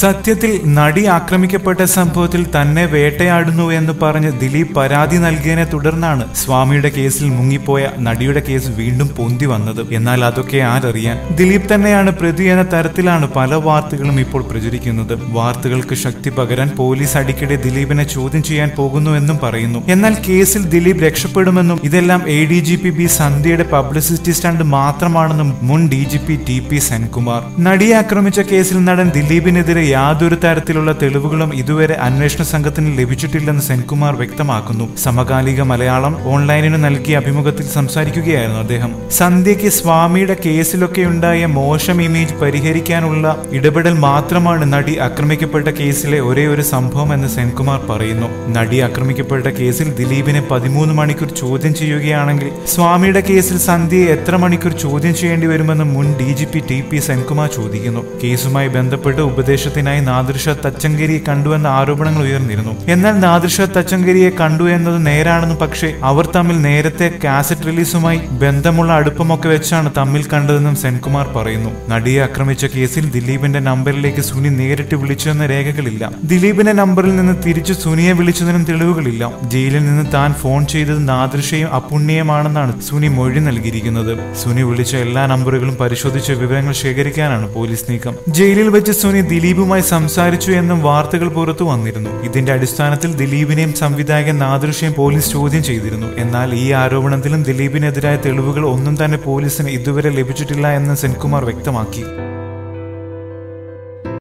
സത്യത്തിൽ നടി ആക്രമിക്കപ്പെട്ട സംഭവത്തിൽ തന്നെ വേട്ടയാടുന്നു എന്ന് പറഞ്ഞ് ദിലീപ് പരാതി നൽകിയതിനെ തുടർന്നാണ് സ്വാമിയുടെ കേസിൽ മുങ്ങിപ്പോയ നടിയുടെ കേസ് വീണ്ടും പൊന്തി വന്നത്. എന്നാൽ അതൊക്കെ ആരറിയാൻ ദിലീപ് തന്നെയാണ് പ്രതി എന്ന തരത്തിലാണ് പല വാർത്തകളും ഇപ്പോൾ പ്രചരിക്കുന്നത്. വാർത്തകൾക്ക് ശക്തി പകരാൻ പോലീസ് അടിക്കടി ദിലീപിനെ ചോദ്യം ചെയ്യാൻ പോകുന്നു എന്നും പറയുന്നു. എന്നാൽ കേസിൽ ദിലീപ് രക്ഷപ്പെടുമെന്നും ഇതെല്ലാം A D G P B സന്ധ്യയുടെ പബ്ലിസിറ്റി സ്റ്റണ്ട് മാത്രമാണെന്നും മുൻ D G P T P Senkumar. നടിയെ ആക്രമിച്ച കേസിൽ നടൻ ദിലീപിനെതിരെ യാതൊരു തരത്തിലുള്ള തെളിവുകളും ഇതുവരെ അന്വേഷണ സംഘത്തിന് ലഭിച്ചിട്ടില്ലെന്ന് സെൻകുമാർ വ്യക്തമാക്കുന്നു. സമകാലിക മലയാളം ഓൺലൈനിന് നൽകിയ അഭിമുഖത്തിൽ സംസാരിക്കുകയായിരുന്നു അദ്ദേഹം. സന്ധ്യയ്ക്ക് സ്വാമിയുടെ കേസിലൊക്കെ ഉണ്ടായ മോശം ഇമേജ് പരിഹരിക്കാനുള്ള ഇടപെടൽ മാത്രമാണ് നടി ആക്രമിക്കപ്പെട്ട കേസിലെ ഒരേ ഒരു സംഭവം എന്ന് സെൻകുമാർ പറയുന്നു. നടി ആക്രമിക്കപ്പെട്ട കേസിൽ ദിലീപിനെ പതിമൂന്ന് മണിക്കൂർ ചോദ്യം ചെയ്യുകയാണെങ്കിൽ സ്വാമിയുടെ കേസിൽ സന്ധ്യയെ എത്ര മണിക്കൂർ ചോദ്യം ചെയ്യേണ്ടി വരുമെന്ന് മുൻ D G P T P Senkumar ചോദിക്കുന്നു. കേസുമായി ബന്ധപ്പെട്ട് ഉപദേശത്തിനായി നാദൃഷ തച്ചങ്കരിയെ കണ്ടുവെന്ന ആരോപണങ്ങൾ ഉയർന്നിരുന്നു. എന്നാൽ നാദൃഷ തച്ചങ്കരിയെ കണ്ടു എന്നത് നേരാണെന്നും പക്ഷേ അവർ തമ്മിൽ നേരത്തെ കാസറ്റ് റിലീസുമായി ബന്ധമുള്ള അടുപ്പമൊക്കെ വെച്ചാണ് തമ്മിൽ കണ്ടതെന്നും സെൻകുമാർ പറയുന്നു. നടിയെ ആക്രമിച്ച കേസിൽ ദിലീപിന്റെ നമ്പറിലേക്ക് സുനി നേരിട്ട് വിളിച്ചുവെന്ന രേഖകളില്ല. ദിലീപിന്റെ നമ്പറിൽ നിന്ന് തിരിച്ച് സുനിയെ വിളിച്ചതിനും തെളിവുകളില്ല. ജയിലിൽ നിന്ന് താൻ ഫോൺ ചെയ്തത് നാദൃഷയും അപുണ്യമാണെന്നാണ് സുനി മൊഴി നൽകിയിരിക്കുന്നത്. സുനി വിളിച്ച എല്ലാ നമ്പറുകളും പരിശോധിച്ച് വിവരങ്ങൾ ശേഖരിക്കാനാണ് പോലീസ് നീക്കം. ജയിലിൽ വെച്ച് സുനി ദിലീപുമായി സംസാരിച്ചു എന്നും വാർത്തകൾ പുറത്തു വന്നിരുന്നു. ഇതിന്റെ അടിസ്ഥാനത്തിൽ ദിലീപിനെയും സംവിധായകൻ നാദൃശ്യം പോലീസ് ചോദ്യം ചെയ്തിരുന്നു. എന്നാൽ ഈ ആരോപണത്തിലും ദിലീപിനെതിരായ തെളിവുകൾ ഒന്നും തന്നെ പോലീസിന് ഇതുവരെ ലഭിച്ചിട്ടില്ല എന്ന് സെൻകുമാർ വ്യക്തമാക്കി.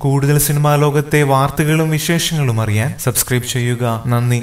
കൂടുതൽ സിനിമാ ലോകത്തെ വാർത്തകളും വിശേഷങ്ങളും അറിയാൻ സബ്സ്ക്രൈബ് ചെയ്യുക. നന്ദി.